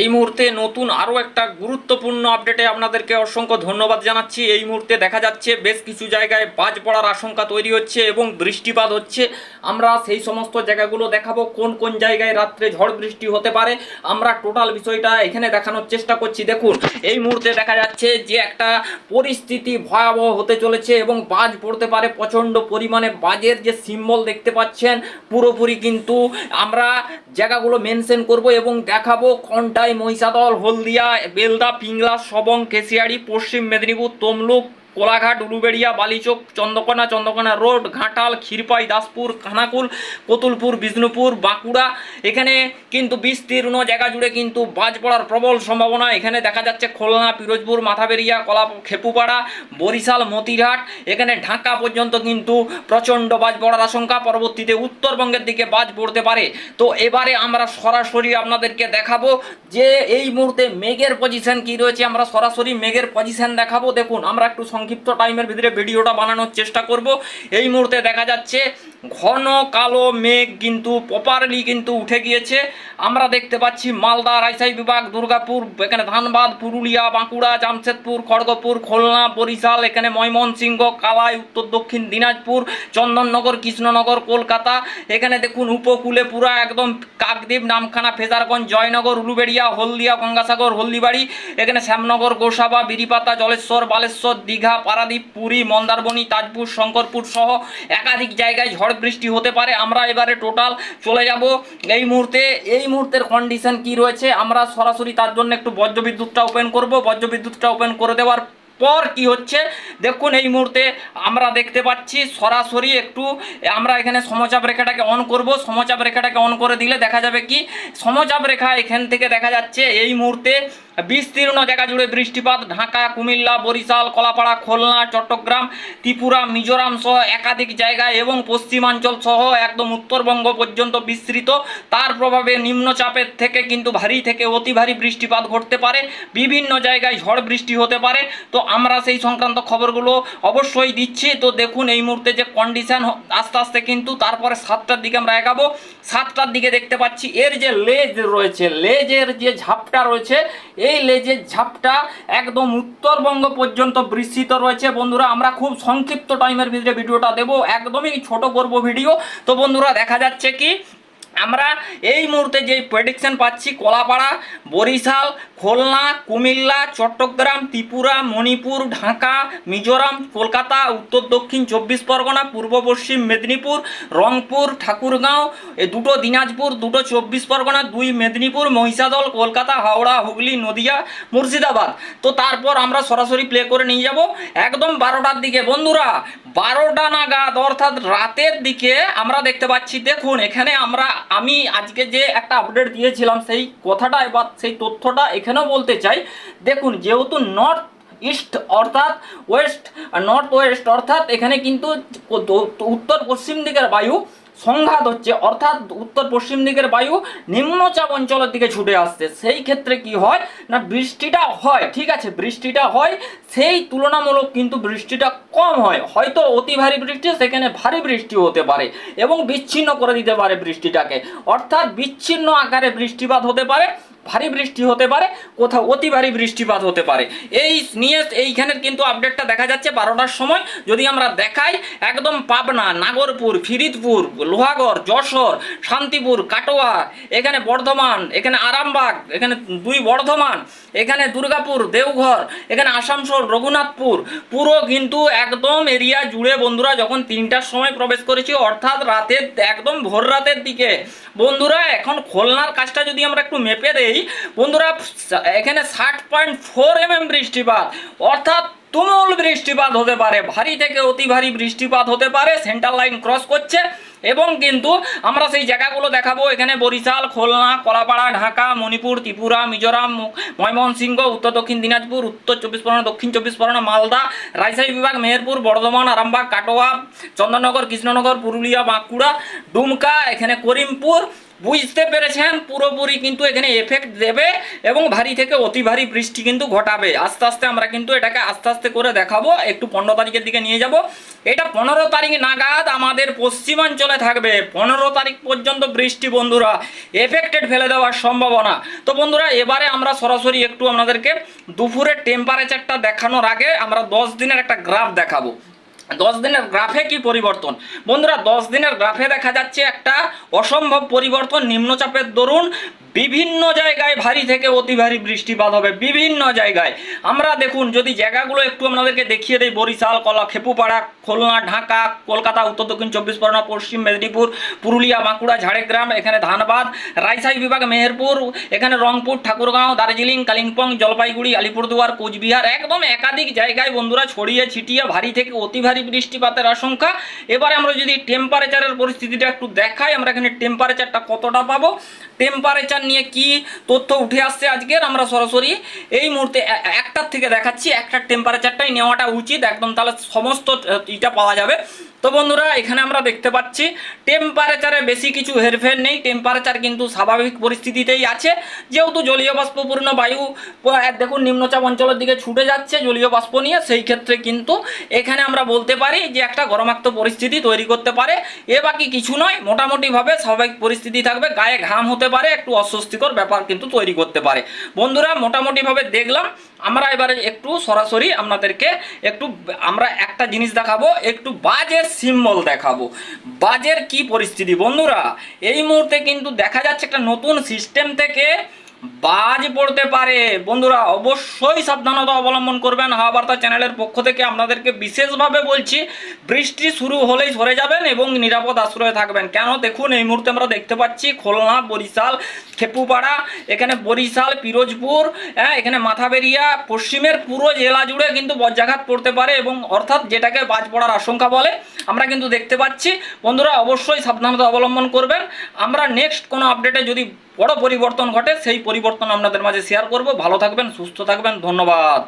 এই মুহূর্তে নতুন আরও একটা গুরুত্বপূর্ণ আপডেটে আপনাদেরকে অসংখ্য ধন্যবাদ জানাচ্ছি। এই মুহূর্তে দেখা যাচ্ছে বেশ কিছু জায়গায় বাজ পড়ার আশঙ্কা তৈরি হচ্ছে এবং বৃষ্টিপাত হচ্ছে। আমরা সেই সমস্ত জায়গাগুলো দেখাবো, কোন কোন জায়গায় রাত্রে ঝড় বৃষ্টি হতে পারে। আমরা টোটাল বিষয়টা এখানে দেখানোর চেষ্টা করছি। দেখুন, এই মুহূর্তে দেখা যাচ্ছে যে একটা পরিস্থিতি ভয়াবহ হতে চলেছে এবং বাজ পড়তে পারে প্রচণ্ড পরিমাণে। বাজের যে সিম্বল দেখতে পাচ্ছেন, পুরোপুরি কিন্তু আমরা জায়গাগুলো মেনশন করব এবং দেখাবো কন্টাই মহিষাদল হলদিয়া বেলদা পিংলা সবং কেশিয়ারি পশ্চিম মেদিনীপুর তমলুক কোলাঘাট, উলুবেড়িয়া, বালিচক, চন্দ্রকোনা চন্দ্রকোনা রোড, ঘাটাল, ক্ষীরপাই, দাসপুর খানাকুল কতুলপুর, বিষ্ণুপুর, বাঁকুড়া। এখানে কিন্তু বিস্তীর্ণ জায়গা জুড়ে কিন্তু বাজ পড়ার প্রবল সম্ভাবনা। এখানে দেখা যাচ্ছে খুলনা, পিরোজপুর, মাথাবেরিয়া, কলা, খেপুপাড়া, বরিশাল, মতিরহাট। এখানে ঢাকা পর্যন্ত কিন্তু প্রচণ্ড বাজ পড়ার আশঙ্কা। পরবর্তীতে উত্তরবঙ্গের দিকে বাজ পড়তে পারে। তো এবারে আমরা সরাসরি আপনাদেরকে দেখাবো যে এই মুহূর্তে মেঘের পজিশন কি রয়েছে। আমরা সরাসরি মেঘের পজিশন দেখাবো। দেখুন, আমরা একটু সংক্ষিপ্ত টাইমের ভিতরে ভিডিওটা বানানোর চেষ্টা করব। এই মুহূর্তে দেখা যাচ্ছে ঘন কালো মেঘ কিন্তু প্রপারলি কিন্তু উঠে গিয়েছে। আমরা দেখতে পাচ্ছি মালদা, রাজশাহী বিভাগ, দুর্গাপুর, এখানে ধানবাদ, পুরুলিয়া, বাঁকুড়া, জামশেদপুর, খড়গপুর, খুলনা, বরিশাল, এখানে ময়মনসিংহ, কালাই, উত্তর দক্ষিণ দিনাজপুর, চন্দননগর, কৃষ্ণনগর, কলকাতা, এখানে দেখুন উপকূলে পুরো একদম কাকদ্বীপ, নামখানা, ফেজারগঞ্জ, জয়নগর, উলুবেড়িয়া, হলদিয়া, গঙ্গাসাগর, হলদিবাড়ি, এখানে শ্যামনগর, গোসাবা, বিরিপাতা, জলেশ্বর, বালেশ্বর, দীঘা, পারাদ্বীপ, পুরী মন্দারবনি তাজপুর, শঙ্করপুর সহ একাধিক জায়গায় ঝড় বৃষ্টি হতে পারে, আমরা এবারে টোটাল চলে যাব। এই মুহূর্তে, এই মুহূর্তের কন্ডিশন কি রয়েছে, আমরা সরাসরি তার জন্য একটু বজ্রবিদ্যুৎটা ওপেন করব। বজ্রবিদ্যুৎটা ওপেন করে দেওয়ার পর কি হচ্ছে? দেখুন, এই মুহূর্তে আমরা দেখতে পাচ্ছি সরাসরি একটু, আমরা এখানে সমচাপ রেখাটাকে অন করব। সমচাপ রেখাটাকে অন করে দিলে দেখা যাবে কি? সমচাপ রেখা এখান থেকে দেখা যাচ্ছে, এই মুহূর্তে বিস্তীর্ণ জায়গা জুড়ে বৃষ্টিপাত। ঢাকা, কুমিল্লা, বরিশাল, কলাপাড়া, খুলনা, চট্টগ্রাম, ত্রিপুরা, মিজোরাম সহ একাধিক জায়গায় এবং পশ্চিমাঞ্চল সহ একদম উত্তরবঙ্গ পর্যন্ত বিস্তৃত। তার প্রভাবে নিম্নচাপের থেকে কিন্তু ভারী থেকে অতি ভারী বৃষ্টিপাত ঘটতে পারে। বিভিন্ন জায়গায় ঝড় বৃষ্টি হতে পারে। তো আমরা সেই সংক্রান্ত খবরগুলো অবশ্যই দিচ্ছি। তো দেখুন, এই মুহূর্তে যে কন্ডিশন আস্তে আস্তে কিন্তু তারপরে সাতটার দিকে আমরা এগাবো। সাতটার দিকে দেখতে পাচ্ছি, এর যে লেজ রয়েছে, লেজের যে ঝাপটা রয়েছে, এই লেজের ঝাপটা একদম উত্তরবঙ্গ পর্যন্ত বিস্তৃত রয়েছে। বন্ধুরা, আমরা খুব সংক্ষিপ্ত টাইমের ভিতরে ভিডিওটা দেবো। একদমই ছোট করব ভিডিও। তো বন্ধুরা, দেখা যাচ্ছে কি আমরা এই মুহূর্তে যে প্রেডিকশন পাচ্ছি, কলাপাড়া, বরিশাল, খুলনা, কুমিল্লা, চট্টগ্রাম, ত্রিপুরা, মণিপুর, ঢাকা, মিজোরাম, কলকাতা, উত্তর দক্ষিণ চব্বিশ পরগনা, পূর্ব পশ্চিম মেদিনীপুর, রংপুর, ঠাকুরগাঁও, এ দুটো দিনাজপুর, দুটো চব্বিশ পরগনা, দুই মেদিনীপুর, মহিষাদল, কলকাতা, হাওড়া, হুগলি, নদিয়া, মুর্শিদাবাদ। তো তারপর আমরা সরাসরি প্লে করে নিয়ে যাব। একদম বারোটার দিকে। বন্ধুরা বারোটা নাগাদ, অর্থাৎ রাতের দিকে আমরা দেখতে পাচ্ছি, দেখুন, এখানে আমরা, আমি আজকে যে একটা আপডেট দিয়েছিলাম, সেই কথাটা এবার, সেই তথ্যটা এখানেও বলতে চাই। দেখুন, যেহেতু নর্থ ইস্ট অর্থাৎ ওয়েস্ট নর্থ ওয়েস্ট অর্থাৎ এখানে কিন্তু উত্তর পশ্চিম দিকের বায়ু সংঘাত হচ্ছে। অর্থাৎ উত্তর পশ্চিম দিকের বায়ু নিম্নচাপ অঞ্চলের দিকে ছুটে আসছে। সেই ক্ষেত্রে কি হয়? না, বৃষ্টিটা হয়, ঠিক আছে, বৃষ্টিটা হয়। সেই তুলনামূলক কিন্তু বৃষ্টিটা কম হয়। হয়তো অতি ভারী বৃষ্টি, সেখানে ভারী বৃষ্টি হতে পারে এবং বিচ্ছিন্ন করে দিতে পারে বৃষ্টিটাকে। অর্থাৎ বিচ্ছিন্ন আকারে বৃষ্টিপাত হতে পারে। ভারী বৃষ্টি হতে পারে, কোথাও অতি ভারী বৃষ্টিপাত হতে পারে। এই নিয়ে এইখানের কিন্তু আপডেটটা দেখা যাচ্ছে বারোটার সময়। যদি আমরা দেখাই, একদম পাবনা, নাগরপুর, ফিরিদপুর, লোহাগড়, যশোর, শান্তিপুর, কাটোয়া, এখানে বর্ধমান, এখানে আরামবাগ, এখানে দুই বর্ধমান, এখানে দুর্গাপুর, দেওঘর, এখানে আসানসোল, রঘুনাথপুর, পুরো কিন্তু একদম এরিয়া জুড়ে বন্ধুরা যখন তিনটার সময় প্রবেশ করেছি, অর্থাৎ রাতের একদম ভোর রাতের দিকে। বন্ধুরা, এখন খুলনার কাজটা যদি আমরা একটু মেপে দেই বন্ধুরা, এখানে ষাট পয়েন্ট ফোর এম এম বৃষ্টিপাত, অর্থাৎ তুমুল বৃষ্টিপাত হতে পারে। ভারী থেকে অতি ভারী বৃষ্টিপাত হতে পারে সেন্টার লাইন ক্রস করছে এবং কিন্তু আমরা সেই জায়গাগুলো দেখাবো। এখানে বরিশাল, খুলনা, কলাপাড়া, ঢাকা, মণিপুর, ত্রিপুরা, মিজোরাম, ময়মনসিংহ, উত্তর দক্ষিণ দিনাজপুর, উত্তর চব্বিশ পরগনা, দক্ষিণ চব্বিশ পরগনা, মালদা, রাজশাহী বিভাগ, মেহেরপুর, বর্ধমান, আরামবাগ, কাটোয়া, চন্দননগর, কৃষ্ণনগর, পুরুলিয়া, বাঁকুড়া, ডুমকা, এখানে করিমপুর বুঝতে পেরেছেন? পুরোপুরি কিন্তু এখানে এফেক্ট দেবে এবং ভারী থেকে অতি ভারী বৃষ্টি কিন্তু ঘটাবে। আস্তে আস্তে আমরা কিন্তু এটাকে আস্তে আস্তে করে দেখাবো। একটু পনেরো তারিখের দিকে নিয়ে যাব। এটা পনেরো তারিখ নাগাদ আমাদের পশ্চিমাঞ্চলে থাকবে। পনেরো তারিখ পর্যন্ত বৃষ্টি, বন্ধুরা এফেক্টেড ফেলে দেওয়ার সম্ভাবনা। তো বন্ধুরা, এবারে আমরা সরাসরি একটু আপনাদেরকে দুপুরের টেম্পারেচারটা দেখানোর আগে আমরা দশ দিনের একটা গ্রাফ দেখাবো। দশ দিনের গ্রাফে কি পরিবর্তন? বন্ধুরা, দশ দিনের গ্রাফে দেখা যাচ্ছে একটা অসম্ভব পরিবর্তন, নিম্নচাপের দরুন বিভিন্ন জায়গায় ভারী থেকে অতি ভারী বৃষ্টিপাত হবে, বিভিন্ন জায়গায়। আমরা দেখুন, যদি জায়গাগুলো একটু আপনাদেরকে দেখিয়ে দেই, বরিশাল, কলা, খেপুপাড়া, খুলনা, ঢাকা, কলকাতা, উত্তর দক্ষিণ, চব্বিশ পরগনা, পশ্চিম মেদিনীপুর, পুরুলিয়া, বাঁকুড়া, ঝাড়গ্রাম, এখানে ধানবাদ রাজশাহী বিভাগ, মেহেরপুর, এখানে রংপুর, ঠাকুরগাঁও, দার্জিলিং, কালিম্পং, জলপাইগুড়ি, আলিপুরদুয়ার, কোচবিহার, একদম একাধিক জায়গায় বন্ধুরা ছড়িয়ে ছিটিয়ে ভারী থেকে অতি ভারী বৃষ্টিপাতের আশঙ্কা। এবারে আমরা যদি টেম্পারেচারের পরিস্থিতিটা একটু দেখাই, আমরা এখানে টেম্পারেচারটা কতটা পাবো? টেম্পারেচার নিয়ে কি তথ্য উঠে আসছে আজকের? আমরা সরাসরি এই মুহূর্তে একটার থেকে দেখাচ্ছি একটার টেম্পারেচারটাই নেওয়াটা উচিত। একদম তাহলে সমস্ত ইটা পাওয়া যাবে। তো বন্ধুরা, এখানে আমরা দেখতে পাচ্ছি টেম্পারেচারে বেশি কিছু হেরফের নেই। টেম্পারেচার কিন্তু স্বাভাবিক পরিস্থিতিতেই আছে। যেহেতু জলীয় বাষ্পপূর্ণ বায়ু দেখুন, নিম্নচাপ অঞ্চলের দিকে ছুটে যাচ্ছে জলীয় বাষ্প নিয়ে, সেই ক্ষেত্রে কিন্তু এখানে আমরা বলতে পারি যে একটা গরমাক্ত পরিস্থিতি তৈরি করতে পারে। এ বাকি কিছু নয়, মোটামুটিভাবে স্বাভাবিক পরিস্থিতি থাকবে। গায়ে ঘাম হতে পারে, একটু অস্বস্তিকর ব্যাপার কিন্তু তৈরি করতে পারে। বন্ধুরা, মোটামুটিভাবে দেখলাম, আমরা এবারে একটু সরাসরি আপনাদেরকে একটু, আমরা একটা জিনিস দেখাবো, একটু বাজের সিম্বল দেখাবো। বাজের কি পরিস্থিতি বন্ধুরা? এই মুহূর্তে কিন্তু দেখা যাচ্ছে একটা নতুন সিস্টেম থেকে বাজ পড়তে পারে। বন্ধুরা, অবশ্যই সাবধানতা অবলম্বন করবেন। হাওয়া চ্যানেলের পক্ষ থেকে আপনাদেরকে বিশেষভাবে বলছি, বৃষ্টি শুরু হলেই সরে যাবেন এবং নিরাপদ আশ্রয়ে থাকবেন। কেন? দেখুন, এই মুহূর্তে আমরা দেখতে পাচ্ছি, খুলনা, বরিশাল, খেপুপাড়া, এখানে বরিশাল, পিরোজপুর হ্যাঁ এখানে মাথাবেরিয়া, পশ্চিমের পুরো জেলা জুড়ে কিন্তু বজ্রাঘাত পড়তে পারে এবং অর্থাৎ যেটাকে বাজ পড়ার আশঙ্কা বলে আমরা কিন্তু দেখতে পাচ্ছি। বন্ধুরা, অবশ্যই সাবধানতা অবলম্বন করবেন। আমরা নেক্সট কোনো আপডেটে যদি বড় পরিবর্তন ঘটে সেই পরিবর্তন আপনাদের মাঝে শেয়ার করব। ভালো থাকবেন সুস্থ থাকবেন ধন্যবাদ।